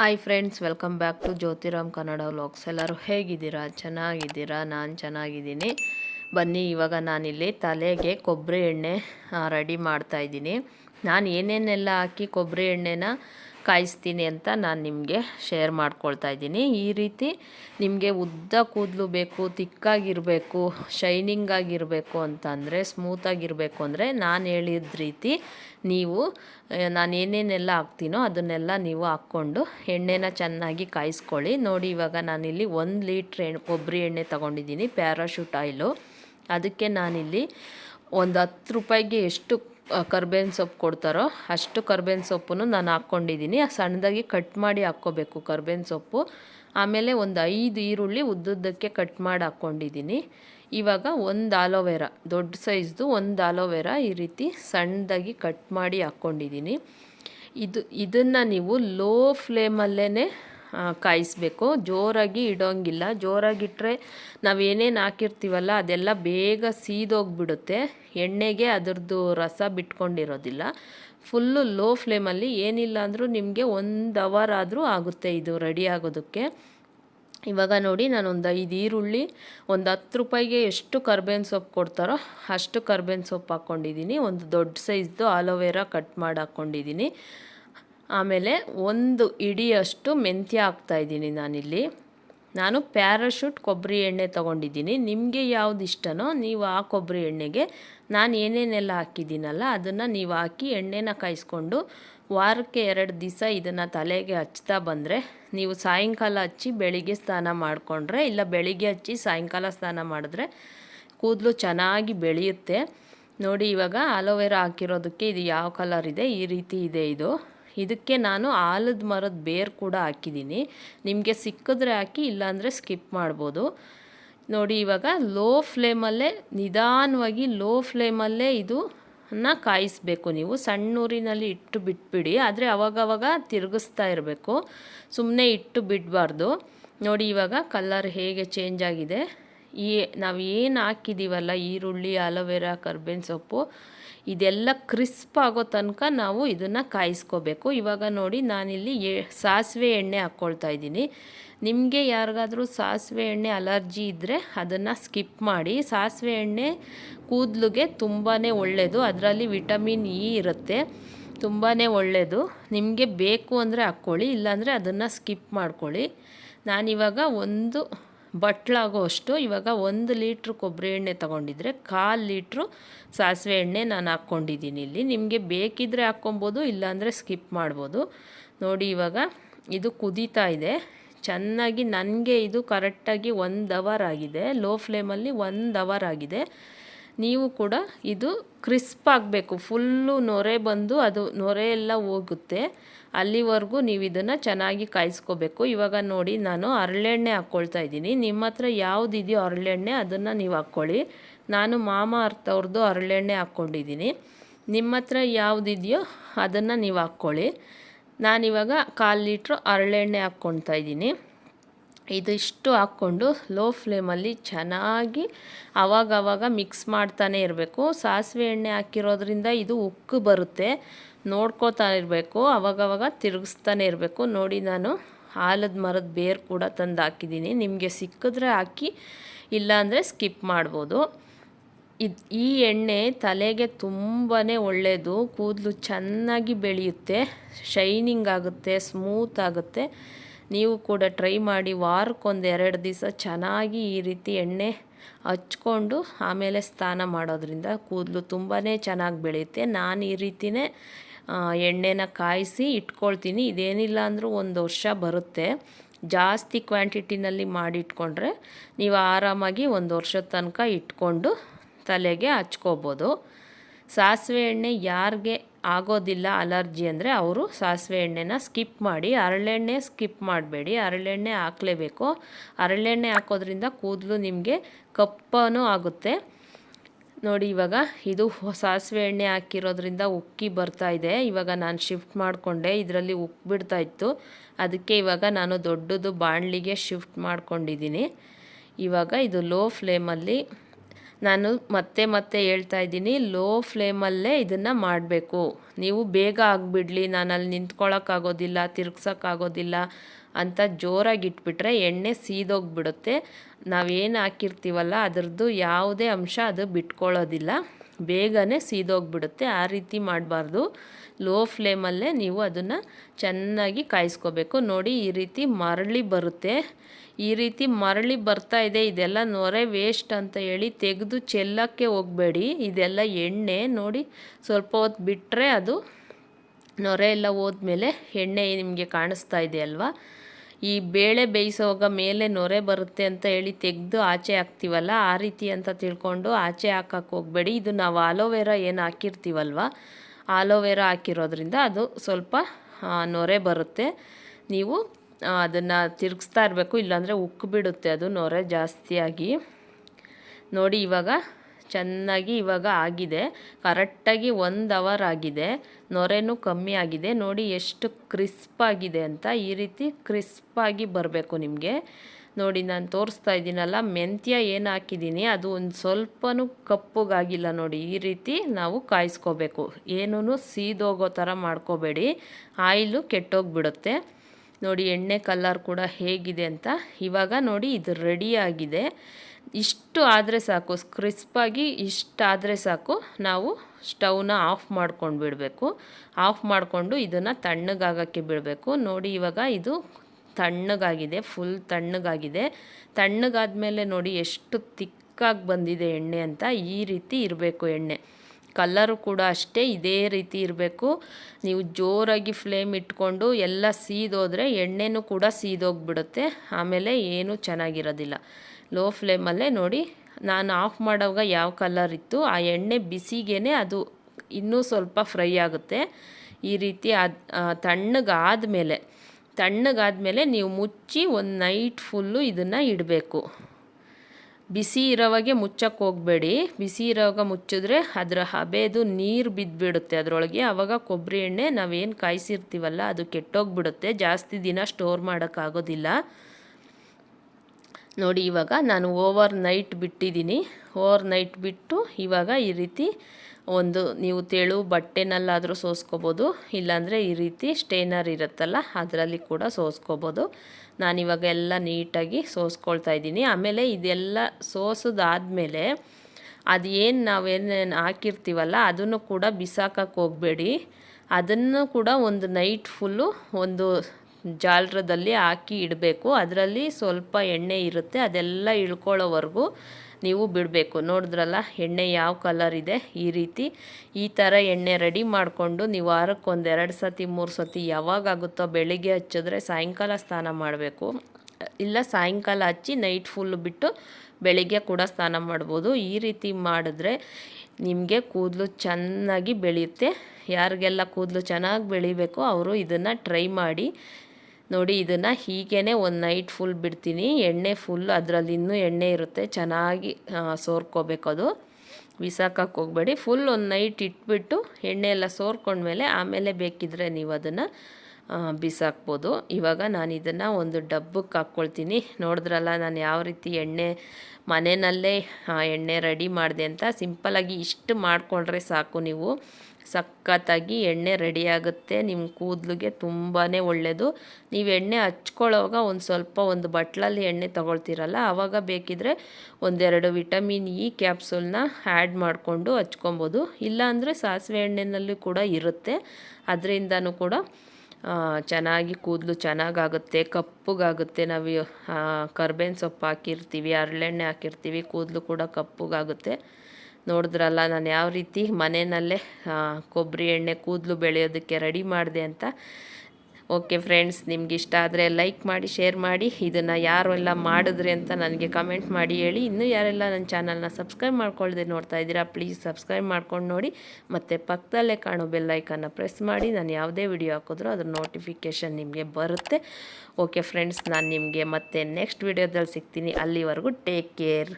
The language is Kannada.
Hi friends welcome back to Jyotiram Kannada vlogs ಎಲ್ಲರೂ ಹೇಗಿದ್ದೀರಾ? ಚೆನ್ನಾಗಿದ್ದೀರಾ? ನಾನು ಚೆನ್ನಾಗಿದ್ದೀನಿ. ಬನ್ನಿ, ಇವಾಗ ನಾನಿಲ್ಲಿ ತಲೆಗೆ ಕೊಬ್ಬರಿ ಎಣ್ಣೆ ರೆಡಿ ಮಾಡ್ತಾಯಿದ್ದೀನಿ ನಾನು ಏನೇನೆಲ್ಲ ಹಾಕಿ ಕೊಬ್ಬರಿ ಎಣ್ಣೆನ ಕಾಯಿಸ್ತೀನಿ ಅಂತ ನಾನು ನಿಮಗೆ ಶೇರ್ ಮಾಡ್ಕೊಳ್ತಾ ಇದ್ದೀನಿ. ಈ ರೀತಿ ನಿಮಗೆ ಉದ್ದ ಕೂದಲು ಬೇಕು, ತಿಕ್ಕಾಗಿರಬೇಕು ಶೈನಿಂಗ್ ಆಗಿರಬೇಕು ಅಂತಂದರೆ ಸ್ಮೂತಾಗಿರಬೇಕು ಅಂದರೆ ನಾನು ಹೇಳಿದ ರೀತಿ ನೀವು ನಾನು ಏನೇನೆಲ್ಲ ಹಾಕ್ತೀನೋ ಅದನ್ನೆಲ್ಲ ನೀವು ಹಾಕ್ಕೊಂಡು ಎಣ್ಣೆನ ಚೆನ್ನಾಗಿ ಕಾಯಿಸ್ಕೊಳ್ಳಿ. ನೋಡಿ ಇವಾಗ ನಾನಿಲ್ಲಿ ಒಂದು ಲೀಟ್ರ್ ಎಣ್ಣೆ ಕೊಬ್ಬರಿ ಎಣ್ಣೆ ತೊಗೊಂಡಿದ್ದೀನಿ, ಪ್ಯಾರಾಶೂಟ್ ಆಯಿಲು. ಅದಕ್ಕೆ ನಾನಿಲ್ಲಿ ಒಂದು ಹತ್ತು ರೂಪಾಯಿಗೆ ಎಷ್ಟು ಕರ್ಬೇವಿನ ಸೊಪ್ಪು ಕೊಡ್ತಾರೋ ಅಷ್ಟು ಕರ್ಬೇವಿನ ಸೊಪ್ಪನ್ನು ನಾನು ಹಾಕ್ಕೊಂಡಿದ್ದೀನಿ. ಸಣ್ಣದಾಗಿ ಕಟ್ ಮಾಡಿ ಹಾಕ್ಕೋಬೇಕು ಕರ್ಬೇವಿನ ಸೊಪ್ಪು. ಆಮೇಲೆ ಒಂದು ಐದು ಈರುಳ್ಳಿ ಉದ್ದುದ್ದಕ್ಕೆ ಕಟ್ ಮಾಡಿ ಹಾಕ್ಕೊಂಡಿದ್ದೀನಿ. ಇವಾಗ ಒಂದು ಆಲೋವೆರಾ, ದೊಡ್ಡ ಸೈಜ್ದು ಒಂದು ಆಲೋವೆರಾ ಈ ರೀತಿ ಸಣ್ಣದಾಗಿ ಕಟ್ ಮಾಡಿ ಹಾಕ್ಕೊಂಡಿದ್ದೀನಿ. ಇದು, ಇದನ್ನು ನೀವು ಲೋ ಫ್ಲೇಮಲ್ಲೇ ಕಾಯಿಸ್ಬೇಕು. ಜೋರಾಗಿ ಇಡೋಂಗಿಲ್ಲ. ಜೋರಾಗಿಟ್ಟರೆ ನಾವು ಏನೇನು ಹಾಕಿರ್ತೀವಲ್ಲ, ಅದೆಲ್ಲ ಬೇಗ ಸೀದೋಗಿಬಿಡುತ್ತೆ. ಎಣ್ಣೆಗೆ ಅದರದ್ದು ರಸ ಬಿಟ್ಕೊಂಡಿರೋದಿಲ್ಲ. ಫುಲ್ಲು ಲೋ ಫ್ಲೇಮಲ್ಲಿ ಏನಿಲ್ಲ ಅಂದರೂ ನಿಮಗೆ ಒಂದು ಅವರ್ ಆದರೂ ಆಗುತ್ತೆ ಇದು ರೆಡಿ ಆಗೋದಕ್ಕೆ. ಇವಾಗ ನೋಡಿ ನಾನು ಒಂದು ಐದು ಈರುಳ್ಳಿ, ಒಂದು ಹತ್ತು ರೂಪಾಯಿಗೆ ಎಷ್ಟು ಕರ್ಬೇವಿನ ಸೊಪ್ಪು ಕೊಡ್ತಾರೋ ಅಷ್ಟು ಕರ್ಬೇವಿನ ಸೊಪ್ಪು ಹಾಕ್ಕೊಂಡಿದ್ದೀನಿ ಒಂದು ದೊಡ್ಡ ಸೈಜ್ದು ಆಲೋವೆರಾ ಕಟ್ ಮಾಡಿ ಹಾಕ್ಕೊಂಡಿದ್ದೀನಿ ಆಮೇಲೆ ಒಂದು ಇಡಿಯಷ್ಟು ಮೆಂತ್ಯ ಹಾಕ್ತಾಯಿದ್ದೀನಿ ನಾನಿಲ್ಲಿ. ನಾನು ಪ್ಯಾರಾಶೂಟ್ ಕೊಬ್ಬರಿ ಎಣ್ಣೆ ತೊಗೊಂಡಿದ್ದೀನಿ. ನಿಮಗೆ ಯಾವ್ದು ಇಷ್ಟನೋ ನೀವು ಆ ಕೊಬ್ಬರಿ ಎಣ್ಣೆಗೆ ನಾನು ಏನೇನೆಲ್ಲ ಹಾಕಿದ್ದೀನಲ್ಲ ಅದನ್ನು ನೀವು ಹಾಕಿ ಎಣ್ಣೆನ ಕಾಯಿಸ್ಕೊಂಡು ವಾರಕ್ಕೆ ಎರಡು ದಿವಸ ಇದನ್ನು ತಲೆಗೆ ಹಚ್ತಾ ಬಂದರೆ ನೀವು ಸಾಯಂಕಾಲ ಹಚ್ಚಿ ಬೆಳಿಗ್ಗೆ ಸ್ನಾನ ಮಾಡಿಕೊಂಡ್ರೆ ಇಲ್ಲ ಬೆಳಿಗ್ಗೆ ಹಚ್ಚಿ ಸಾಯಂಕಾಲ ಸ್ನಾನ ಮಾಡಿದ್ರೆ ಕೂದಲು ಚೆನ್ನಾಗಿ ಬೆಳೆಯುತ್ತೆ. ನೋಡಿ ಇವಾಗ ಆಲೋವೆರಾ ಹಾಕಿರೋದಕ್ಕೆ ಇದು ಯಾವ ಕಲರ್ ಇದೆ? ಈ ರೀತಿ ಇದೆ ಇದು. ಇದಕ್ಕೆ ನಾನು ಆಲದ ಮರದ ಬೇರು ಕೂಡ ಹಾಕಿದ್ದೀನಿ. ನಿಮಗೆ ಸಿಕ್ಕಿದ್ರೆ ಹಾಕಿ, ಇಲ್ಲಾಂದರೆ ಸ್ಕಿಪ್ ಮಾಡ್ಬೋದು. ನೋಡಿ, ಇವಾಗ ಲೋ ಫ್ಲೇಮಲ್ಲೇ, ನಿಧಾನವಾಗಿ ಲೋ ಫ್ಲೇಮಲ್ಲೇ ಇದು ನ ಕಾಯಿಸ್ಬೇಕು ನೀವು. ಸಣ್ಣೂರಿನಲ್ಲಿ ಇಟ್ಟು ಬಿಟ್ಬಿಡಿ. ಆದರೆ ಅವಾಗವಾಗ ತಿರುಗಿಸ್ತಾ ಇರಬೇಕು. ಸುಮ್ಮನೆ ಇಟ್ಟು ಬಿಡಬಾರ್ದು. ನೋಡಿ, ಇವಾಗ ಕಲರ್ ಹೇಗೆ ಚೇಂಜ್ ಆಗಿದೆ. ಈ ನಾವು ಏನು ಹಾಕಿದ್ದೀವಲ್ಲ ಈರುಳ್ಳಿ, ಅಲೋವೆರಾ, ಕರ್ಬೇವಿನ ಸೊಪ್ಪು, ಇದೆಲ್ಲ ಕ್ರಿಸ್ಪ್ ಆಗೋ ತನಕ ನಾವು ಇದನ್ನು ಕಾಯಿಸ್ಕೋಬೇಕು. ಇವಾಗ ನೋಡಿ ನಾನಿಲ್ಲಿ ಎ, ಸಾಸಿವೆ ಎಣ್ಣೆ ಹಾಕ್ಕೊಳ್ತಾ ಇದ್ದೀನಿ. ನಿಮಗೆ ಯಾರಿಗಾದರೂ ಸಾಸಿವೆ ಎಣ್ಣೆ ಅಲರ್ಜಿ ಇದ್ದರೆ ಅದನ್ನು ಸ್ಕಿಪ್ ಮಾಡಿ. ಸಾಸಿವೆ ಎಣ್ಣೆ ಕೂದಲಿಗೆ ತುಂಬಾ ಒಳ್ಳೆಯದು ಅದರಲ್ಲಿ ವಿಟಮಿನ್ ಇ ಇರುತ್ತೆ. ತುಂಬಾ ಒಳ್ಳೆಯದು ನಿಮಗೆ ಬೇಕು ಅಂದರೆ ಹಾಕ್ಕೊಳ್ಳಿ, ಇಲ್ಲಾಂದರೆ ಅದನ್ನು ಸ್ಕಿಪ್ ಮಾಡ್ಕೊಳ್ಳಿ. ನಾನಿವಾಗ ಒಂದು ಬಟ್ಲಾಗೋ ಅಷ್ಟು ಇವಾಗ ಒಂದು ಲೀಟ್ರ್ ಕೊಬ್ಬರಿ ಎಣ್ಣೆ ತೊಗೊಂಡಿದ್ರೆ ಕಾಲು ಲೀಟ್ರು ಸಾಸಿವೆ ಎಣ್ಣೆ ನಾನು ಹಾಕ್ಕೊಂಡಿದ್ದೀನಿ ಇಲ್ಲಿ. ನಿಮಗೆ ಬೇಕಿದ್ದರೆ ಹಾಕ್ಕೊಬೋದು, ಇಲ್ಲಾಂದರೆ ಸ್ಕಿಪ್ ಮಾಡ್ಬೋದು. ನೋಡಿ ಇವಾಗ ಇದು ಕುದೀತಾ ಇದೆ. ಚೆನ್ನಾಗಿ ನನಗೆ ಇದು ಕರೆಕ್ಟಾಗಿ ಒಂದು ಅವರ್ ಆಗಿದೆ. ಲೋ ಫ್ಲೇಮಲ್ಲಿ ಒಂದು ಅವರ್ ಆಗಿದೆ. ನೀವು ಕೂಡ ಇದು ಕ್ರಿಸ್ಪ್ ಆಗಬೇಕು. ಫುಲ್ಲು ನೊರೆ ಬಂದು ಅದು ನೊರೆ ಎಲ್ಲ ಹೋಗುತ್ತೆ. ಅಲ್ಲಿವರೆಗೂ ನೀವು ಇದನ್ನು ಚೆನ್ನಾಗಿ ಕಾಯಿಸ್ಕೋಬೇಕು. ಇವಾಗ ನೋಡಿ, ನಾನು ಹರಳೆಣ್ಣೆ ಹಾಕ್ಕೊಳ್ತಾ ಇದ್ದೀನಿ. ನಿಮ್ಮ ಹತ್ರ ಯಾವುದಿದೆಯೋ ಹರಳೆಣ್ಣೆ ಅದನ್ನು ನೀವು ಹಾಕ್ಕೊಳ್ಳಿ. ನಾನು ಮಾಮ ಅರ್ಥವ್ರದ್ದು ಹರಳೆಣ್ಣೆ ಹಾಕ್ಕೊಂಡಿದ್ದೀನಿ. ನಿಮ್ಮ ಹತ್ರ ಯಾವುದಿದೆಯೋ ಅದನ್ನು ನೀವು ಹಾಕ್ಕೊಳ್ಳಿ. ನಾನಿವಾಗ ಕಾಲು ಲೀಟ್ರು ಹರಳೆಣ್ಣೆ ಹಾಕ್ಕೊಳ್ತಾ ಇದ್ದೀನಿ. ಇದಿಷ್ಟು ಹಾಕ್ಕೊಂಡು ಲೋ ಫ್ಲೇಮಲ್ಲಿ ಚೆನ್ನಾಗಿ ಆವಾಗವಾಗ ಮಿಕ್ಸ್ ಮಾಡ್ತಾನೆ ಇರಬೇಕು. ಸಾಸಿವೆ ಎಣ್ಣೆ ಹಾಕಿರೋದ್ರಿಂದ ಇದು ಉಕ್ಕು ಬರುತ್ತೆ. ನೋಡ್ಕೋತಾ ಇರಬೇಕು. ಆವಾಗವಾಗ ತಿರುಗಿಸ್ತಾನೆ ಇರಬೇಕು. ನೋಡಿ ನಾನು ಆಲದ ಮರದ ಬೇರು ಕೂಡ ತಂದು ಹಾಕಿದ್ದೀನಿ. ನಿಮಗೆ ಸಿಕ್ಕಿದ್ರೆ ಹಾಕಿ, ಇಲ್ಲಾಂದರೆ ಸ್ಕಿಪ್ ಮಾಡ್ಬೋದು. ಇದು ಈ ಎಣ್ಣೆ ತಲೆಗೆ ತುಂಬಾ ಒಳ್ಳೆಯದು ಕೂದಲು ಚೆನ್ನಾಗಿ ಬೆಳೆಯುತ್ತೆ. ಶೈನಿಂಗ್ ಆಗುತ್ತೆ ಸ್ಮೂತ್ ಆಗುತ್ತೆ. ನೀವು ಕೂಡ ಟ್ರೈ ಮಾಡಿ ವಾರಕ್ಕೊಂದು ಎರಡು ದಿವಸ ಚೆನ್ನಾಗಿ ಈ ರೀತಿ ಎಣ್ಣೆ ಹಚ್ಕೊಂಡು ಆಮೇಲೆ ಸ್ನಾನ ಮಾಡೋದ್ರಿಂದ ಕೂದಲು ತುಂಬಾ ಚೆನ್ನಾಗಿ ಬೆಳೆಯುತ್ತೆ. ನಾನು ಈ ರೀತಿಯೇ ಎಣ್ಣೆನ ಕಾಯಿಸಿ ಇಟ್ಕೊಳ್ತೀನಿ. ಇದೇನಿಲ್ಲ ಅಂದರೂ ಒಂದು ವರ್ಷ ಬರುತ್ತೆ. ಜಾಸ್ತಿ ಕ್ವಾಂಟಿಟಿನಲ್ಲಿ ಮಾಡಿಟ್ಕೊಂಡ್ರೆ ನೀವು ಆರಾಮಾಗಿ ಒಂದು ವರ್ಷದ ತನಕ ಇಟ್ಕೊಂಡು ತಲೆಗೆ ಹಚ್ಕೋಬೋದು. ಸಾಸಿವೆ ಎಣ್ಣೆ ಯಾರಿಗೆ ಆಗೋದಿಲ್ಲ ಅಲರ್ಜಿ ಅಂದರೆ ಅವರು ಸಾಸಿವೆ ಎಣ್ಣೆನ ಸ್ಕಿಪ್ ಮಾಡಿ ಹರಳೆಣ್ಣೆ ಸ್ಕಿಪ್ ಮಾಡಬೇಡಿ. ಹರಳೆಣ್ಣೆ ಹಾಕಲೇಬೇಕು. ಹರಳೆಣ್ಣೆ ಹಾಕೋದ್ರಿಂದ ಕೂದಲು ನಿಮಗೆ ಕಪ್ಪನೂ ಆಗುತ್ತೆ. ನೋಡಿ, ಇವಾಗ ಇದು ಸಾಸಿವೆ ಎಣ್ಣೆ ಹಾಕಿರೋದ್ರಿಂದ ಉಕ್ಕಿ ಬರ್ತಾ ಇದೆ. ಇವಾಗ ನಾನು ಶಿಫ್ಟ್ ಮಾಡಿಕೊಂಡೆ. ಇದರಲ್ಲಿ ಉಕ್ಬಿಡ್ತಾ ಇತ್ತು. ಅದಕ್ಕೆ ಇವಾಗ ನಾನು ದೊಡ್ಡದು ಬಾಣಲಿಗೆ ಶಿಫ್ಟ್ ಮಾಡ್ಕೊಂಡಿದ್ದೀನಿ. ಇವಾಗ ಇದು ಲೋ ಫ್ಲೇಮಲ್ಲಿ ನಾನು ಮತ್ತೆ ಮತ್ತೆ ಹೇಳ್ತಾ ಇದ್ದೀನಿ ಲೋ ಫ್ಲೇಮಲ್ಲೇ ಇದನ್ನು ಮಾಡಬೇಕು. ನೀವು ಬೇಗ ಆಗಿಬಿಡ್ಲಿ ನಾನು ಅಲ್ಲಿ ನಿಂತ್ಕೊಳ್ಳೋಕ್ಕಾಗೋದಿಲ್ಲ ತಿರ್ಗ್ಸೋಕ್ಕಾಗೋದಿಲ್ಲ ಅಂತ ಜೋರಾಗಿ ಇಟ್ಬಿಟ್ರೆ ಎಣ್ಣೆ ಸೀದೋಗಿಬಿಡುತ್ತೆ. ನಾವೇನು ಹಾಕಿರ್ತೀವಲ್ಲ, ಅದರದ್ದು ಯಾವುದೇ ಅಂಶ ಅದು ಬಿಟ್ಕೊಳ್ಳೋದಿಲ್ಲ. ಬೇಗನೆ ಸೀದೋಗ್ಬಿಡುತ್ತೆ. ಆ ರೀತಿ ಮಾಡಬಾರ್ದು. ಲೋ ಫ್ಲೇಮಲ್ಲೇ ನೀವು ಅದನ್ನು ಚೆನ್ನಾಗಿ ಕಾಯಿಸ್ಕೋಬೇಕು. ನೋಡಿ, ಈ ರೀತಿ ಮರಳಿ ಬರುತ್ತೆ. ಈ ರೀತಿ ಮರಳಿ ಬರ್ತಾ ಇದೆ. ಇದೆಲ್ಲ ನೊರೆ ವೇಸ್ಟ್ ಅಂತ ಹೇಳಿ ತೆಗೆದು ಚೆಲ್ಲಕ್ಕೆ ಹೋಗಬೇಡಿ. ಇದೆಲ್ಲ ಎಣ್ಣೆ. ನೋಡಿ, ಸ್ವಲ್ಪ ಹೊತ್ತು ಬಿಟ್ಟರೆ ಅದು ನೊರೆ ಎಲ್ಲ ಹೋದ್ಮೇಲೆ ಎಣ್ಣೆ ನಿಮಗೆ ಕಾಣಿಸ್ತಾ ಇದೆ ಅಲ್ವಾ? ಈ ಬೇಳೆ ಬೇಯಿಸುವಾಗ ಮೇಲೆ ನೊರೆ ಬರುತ್ತೆ ಅಂತ ಹೇಳಿ ತೆಗೆದು ಆಚೆ ಹಾಕ್ತೀವಲ್ಲ, ಆ ರೀತಿ ಅಂತ ತಿಳ್ಕೊಂಡು ಆಚೆ ಹಾಕಕ್ಕೆ ಹೋಗಬೇಡಿ. ಇದು ನಾವು ಆಲೋವೆರಾ ಏನು ಹಾಕಿರ್ತೀವಲ್ವ? ಆಲೋವೆರಾ ಹಾಕಿರೋದ್ರಿಂದ ಅದು ಸ್ವಲ್ಪ ನೊರೆ ಬರುತ್ತೆ. ನೀವು ಅದನ್ನು ತಿರುಗಿಸ್ತಾ ಇರಬೇಕು, ಇಲ್ಲಾಂದರೆ ಉಕ್ಕಿಬಿಡುತ್ತೆ ಅದು ನೊರೆ ಜಾಸ್ತಿಯಾಗಿ. ನೋಡಿ ಇವಾಗ ಚೆನ್ನಾಗಿ ಇವಾಗ ಆಗಿದೆ. ಕರೆಕ್ಟಾಗಿ ಒಂದು ಅವರ್ ಆಗಿದೆ. ನೊರೆನೂ ಕಮ್ಮಿ ಆಗಿದೆ. ನೋಡಿ ಎಷ್ಟು ಕ್ರಿಸ್ಪಾಗಿದೆ ಅಂತ ಈ ರೀತಿ ಕ್ರಿಸ್ಪಾಗಿ ಬರಬೇಕು ನಿಮಗೆ. ನೋಡಿ ನಾನು ತೋರಿಸ್ತಾ ಇದ್ದೀನಲ್ಲ, ಮೆಂತ್ಯ ಏನು ಹಾಕಿದ್ದೀನಿ, ಅದು ಒಂದು ಸ್ವಲ್ಪನೂ ಕಪ್ಪುಗಾಗಿಲ್ಲ ನೋಡಿ. ಈ ರೀತಿ ನಾವು ಕಾಯಿಸ್ಕೋಬೇಕು. ಏನೂ ಸೀದೋಗೋ ಥರ ಮಾಡ್ಕೋಬೇಡಿ. ಆಯಿಲು ಕೆಟ್ಟೋಗ್ಬಿಡುತ್ತೆ. ನೋಡಿ ಎಣ್ಣೆ ಕಲ್ಲರ್ ಕೂಡ ಹೇಗಿದೆ ಅಂತ. ಇವಾಗ ನೋಡಿ ಇದು ರೆಡಿಯಾಗಿದೆ ಇಷ್ಟು ಆದರೆ ಸಾಕು, ಕ್ರಿಸ್ಪಾಗಿ ಇಷ್ಟಾದರೆ ಸಾಕು. ನಾವು ಸ್ಟವ್ನ ಆಫ್ ಮಾಡ್ಕೊಂಡು ಬಿಡಬೇಕು. ಆಫ್ ಮಾಡಿಕೊಂಡು ಇದನ್ನು ತಣ್ಣಗಾಗೋಕ್ಕೆ ಬಿಡಬೇಕು. ನೋಡಿ ಇವಾಗ ಇದು ತಣ್ಣಗಾಗಿದೆ ಫುಲ್ ತಣ್ಣಗಾಗಿದೆ. ತಣ್ಣಗಾದ ಮೇಲೆ ನೋಡಿ ಎಷ್ಟು ತಿಕ್ಕಾಗಿ ಬಂದಿದೆ ಎಣ್ಣೆ ಅಂತ ಈ ರೀತಿ ಇರಬೇಕು ಎಣ್ಣೆ. ಕಲ್ಲರು ಕೂಡ ಅಷ್ಟೇ ಇದೇ ರೀತಿ ಇರಬೇಕು. ನೀವು ಜೋರಾಗಿ ಫ್ಲೇಮ್ ಇಟ್ಕೊಂಡು ಎಲ್ಲ ಸೀದೋದ್ರೆ ಎಣ್ಣೆನೂ ಕೂಡ ಸೀದೋಗ್ಬಿಡುತ್ತೆ. ಆಮೇಲೆ ಏನೂ ಚೆನ್ನಾಗಿರೋದಿಲ್ಲ. ಲೋ ಫ್ಲೇಮಲ್ಲೇ ನೋಡಿ, ನಾನು ಆಫ್ ಮಾಡೋವಾಗ ಯಾವ ಕಲರ್ ಇತ್ತು, ಆ ಎಣ್ಣೆ ಬಿಸಿಗೇ ಅದು ಇನ್ನೂ ಸ್ವಲ್ಪ ಫ್ರೈ ಆಗುತ್ತೆ. ಈ ರೀತಿ ಅದು ತಣ್ಣಗಾದ ಮೇಲೆ ನೀವು ಮುಚ್ಚಿ ಒಂದು ನೈಟ್ ಫುಲ್ಲು ಇದನ್ನು ಇಡಬೇಕು. ಬಿಸಿ ಇರೋವಾಗೆ ಮುಚ್ಚಕ್ಕೆ ಹೋಗಬೇಡಿ. ಬಿಸಿ ಇರೋವಾಗ ಮುಚ್ಚಿದ್ರೆ ಅದರ ಹಬೆದು ನೀರು ಬಿದ್ದುಬಿಡುತ್ತೆ ಅದರೊಳಗೆ. ಆವಾಗ ಕೊಬ್ಬರಿ ಎಣ್ಣೆ ನಾವೇನು ಕಾಯಿಸಿರ್ತೀವಲ್ಲ ಅದು ಕೆಟ್ಟೋಗ್ಬಿಡುತ್ತೆ. ಜಾಸ್ತಿ ದಿನ ಸ್ಟೋರ್ ಮಾಡೋಕ್ಕಾಗೋದಿಲ್ಲ ನೋಡಿ ಇವಾಗ ನಾನು ಓವರ್ ನೈಟ್ ಬಿಟ್ಟಿದ್ದೀನಿ. ಓವರ್ ನೈಟ್ ಬಿಟ್ಟು ಇವಾಗ ಈ ರೀತಿ ಒಂದು ನೀವು ತೆಳು ಬಟ್ಟೆನಲ್ಲಾದರೂ ಸೋಸ್ಕೋಬೋದು, ಇಲ್ಲಾಂದರೆ ಈ ರೀತಿ ಸ್ಟೇನರ್ ಇರುತ್ತಲ್ಲ ಅದರಲ್ಲಿ ಕೂಡ ಸೋಸ್ಕೋಬೋದು. ನಾನಿವಾಗ ಎಲ್ಲ ನೀಟಾಗಿ ಸೋಸ್ಕೊಳ್ತಾ ಇದ್ದೀನಿ. ಆಮೇಲೆ ಇದೆಲ್ಲ ಸೋಸೋದಾದಮೇಲೆ ಅದು ಏನು ನಾವೇನೇನು ಹಾಕಿರ್ತೀವಲ್ಲ, ಅದನ್ನು ಕೂಡ ಬಿಸಾಕಕ್ಕೆ ಹೋಗಬೇಡಿ. ಅದನ್ನು ಕೂಡ ಒಂದು ನೈಟ್ ಫುಲ್ಲು ಒಂದು ಜಾಲರದಲ್ಲಿ ಹಾಕಿ ಇಡಬೇಕು. ಅದರಲ್ಲಿ ಸ್ವಲ್ಪ ಎಣ್ಣೆ ಇರುತ್ತೆ, ಅದೆಲ್ಲ ಇಳ್ಕೊಳ್ಳೋವರೆಗೂ ನೀವು ಬಿಡಬೇಕು. ನೋಡಿದ್ರಲ್ಲ, ಎಣ್ಣೆ ಯಾವ ಕಲರ್ ಇದೆ? ಈ ರೀತಿ ಈ ಥರ ಎಣ್ಣೆ ರೆಡಿ ಮಾಡಿಕೊಂಡು ನೀವು ವಾರಕ್ಕೆ ಒಂದು ಎರಡು ಸತಿ, ಮೂರು ಸತಿ ಯಾವಾಗಾಗುತ್ತೋ ಬೆಳಿಗ್ಗೆ ಹಚ್ಚಿದ್ರೆ ಸಾಯಂಕಾಲ ಸ್ನಾನ ಮಾಡಬೇಕು. ಇಲ್ಲ, ಸಾಯಂಕಾಲ ಹಚ್ಚಿ ನೈಟ್ ಫುಲ್ ಬಿಟ್ಟು ಬೆಳಿಗ್ಗೆ ಕೂಡ ಸ್ನಾನ ಮಾಡ್ಬೋದು. ಈ ರೀತಿ ಮಾಡಿದ್ರೆ ನಿಮಗೆ ಕೂದಲು ಚೆನ್ನಾಗಿ ಬೆಳೆಯುತ್ತೆ. ಯಾರಿಗೆಲ್ಲ ಕೂದಲು ಚೆನ್ನಾಗಿ ಬೆಳಿಬೇಕು, ಅವರು ಇದನ್ನು ಟ್ರೈ ಮಾಡಿ ನೋಡಿ, ಇದನ್ನು ಹೀಗೇ ಒಂದು ನೈಟ್ ಫುಲ್ ಬಿಡ್ತೀನಿ. ಎಣ್ಣೆ ಫುಲ್ ಅದರಲ್ಲಿ ಇನ್ನೂ ಎಣ್ಣೆ ಇರುತ್ತೆ. ಚೆನ್ನಾಗಿ ಸೋರ್ಕೋಬೇಕು ಅದು. ಬಿಸಾಕಕ್ಕೆ ಹೋಗಬೇಡಿ. ಫುಲ್ ಒಂದು ನೈಟ್ ಇಟ್ಬಿಟ್ಟು ಎಣ್ಣೆ ಎಲ್ಲ ಸೋರ್ಕೊಂಡ್ಮೇಲೆ ಆಮೇಲೆ ಬೇಕಿದ್ರೆ ನೀವು ಅದನ್ನು ಬಿಸಾಕ್ಬೋದು. ಇವಾಗ ನಾನು ಇದನ್ನು ಒಂದು ಡಬ್ಬಕ್ಕೆ ಹಾಕ್ಕೊಳ್ತೀನಿ ನೋಡಿದ್ರಲ್ಲ, ನಾನು ಯಾವ ರೀತಿ ಎಣ್ಣೆ ಮನೆಯಲ್ಲೇ ಎಣ್ಣೆ ರೆಡಿ ಮಾಡಿದೆ ಅಂತ. ಸಿಂಪಲಾಗಿ ಇಷ್ಟು ಮಾಡಿಕೊಂಡ್ರೆ ಸಾಕು ನೀವು. ಸಖತ್ತಾಗಿ ಎಣ್ಣೆ ರೆಡಿಯಾಗುತ್ತೆ. ನಿಮ್ಮ ಕೂದಲಿಗೆ ತುಂಬಾ ಒಳ್ಳೆಯದು ನೀವು ಎಣ್ಣೆ ಹಚ್ಕೊಳ್ಳೋವಾಗ ಒಂದು ಸ್ವಲ್ಪ ಒಂದು ಬಟ್ಲಲ್ಲಿ ಎಣ್ಣೆ ತೊಗೊಳ್ತೀರಲ್ಲ ಆವಾಗ ಬೇಕಿದ್ರೆ ಒಂದೆರಡು ವಿಟಮಿನ್ ಇ ಕ್ಯಾಪ್ಸೂಲ್ನ ಆ್ಯಡ್ ಮಾಡಿಕೊಂಡು ಹಚ್ಕೊಬೋದು. ಇಲ್ಲಾಂದರೆ ಸಾಸಿವೆ ಎಣ್ಣೆನಲ್ಲೂ ಕೂಡ ಇರುತ್ತೆ. ಅದರಿಂದನೂ ಕೂಡ ಚೆನ್ನಾಗಿ ಕೂದಲು ಚೆನ್ನಾಗಾಗುತ್ತೆ, ಕಪ್ಪುಗಾಗುತ್ತೆ. ನಾವು ಕರ್ಬೇವಿನ ಸೊಪ್ಪು ಹಾಕಿರ್ತೀವಿ ಹರಳೆಣ್ಣೆ ಹಾಕಿರ್ತೀವಿ, ಕೂದಲು ಕೂಡ ಕಪ್ಪಗಾಗುತ್ತೆ. ನೋಡಿದ್ರಲ್ಲ, ನಾನು ಯಾವ ರೀತಿ ಮನೆಯಲ್ಲೇ ಕೊಬ್ಬರಿ ಎಣ್ಣೆ ಕೂದಲು ಬೆಳೆಯೋದಕ್ಕೆ ರೆಡಿ ಮಾಡಿದೆ ಅಂತ. ಓಕೆ ಫ್ರೆಂಡ್ಸ್, ನಿಮ್ಗೆ ಇಷ್ಟ ಆದರೆ ಲೈಕ್ ಮಾಡಿ, ಶೇರ್ ಮಾಡಿ, ಇದನ್ನು ಯಾರೆಲ್ಲ ಮಾಡಿದ್ರಿ ಅಂತ ನನಗೆ ಕಮೆಂಟ್ ಮಾಡಿ ಹೇಳಿ. ಇನ್ನೂ ಯಾರೆಲ್ಲ ನನ್ನ ಚಾನಲ್ನ ಸಬ್ಸ್ಕ್ರೈಬ್ ಮಾಡ್ಕೊಳ್ಳದೆ ನೋಡ್ತಾ ಇದ್ದೀರಾ, ಪ್ಲೀಸ್ ಸಬ್ಸ್ಕ್ರೈಬ್ ಮಾಡ್ಕೊಂಡು ನೋಡಿ. ಮತ್ತು ಪಕ್ಕದಲ್ಲೇ ಕಾಣೋ ಬೆಲ್ಲೈಕನ್ನು ಪ್ರೆಸ್ ಮಾಡಿ. ನಾನು ಯಾವುದೇ ವಿಡಿಯೋ ಹಾಕಿದ್ರೂ ಅದ್ರ ನೋಟಿಫಿಕೇಷನ್ ನಿಮಗೆ ಬರುತ್ತೆ. ಓಕೆ ಫ್ರೆಂಡ್ಸ್, ನಾನು ನಿಮಗೆ ಮತ್ತೆ ನೆಕ್ಸ್ಟ್ ವಿಡಿಯೋದಲ್ಲಿ ಸಿಗ್ತೀನಿ. ಅಲ್ಲಿವರೆಗೂ ಟೇಕ್ ಕೇರ್.